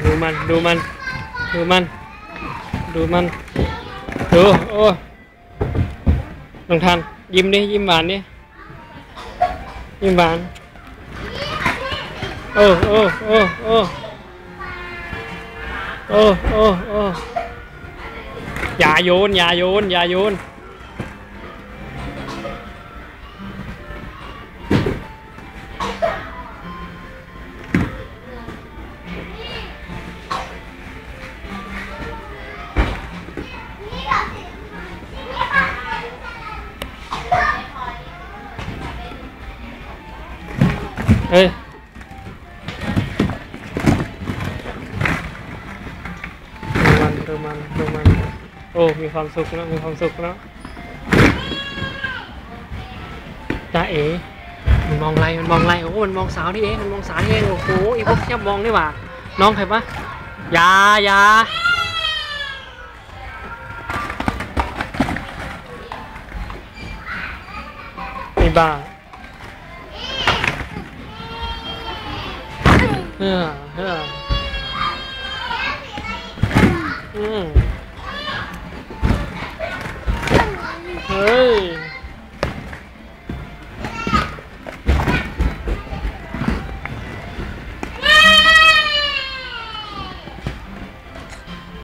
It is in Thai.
ดูมันดูมัน ดูมัน ดูมัน ดูโอ้ลงทันยิ้มดิยิ้มหวานดิยิ้มหวานโอ้โอ้โอ้โอ้โอ้โอ้โอ้อย่าโยนอย่าโยนอย่าโยน เฮ้ยดูมันดูมันดูมันโอ้ มีความสุขนะมีความสุขนะจ้าเอ๋มันมองอะไรมันมองอะไรโอ้ มันมองสาวนี่เอง มันมองสาวนี่เอง โอ้โหอีพวกชอบมองนี่หว่า น้องใครปะอยาอยาไอ้บ้า เฮ้อเฮ้ออืมเฮ้ย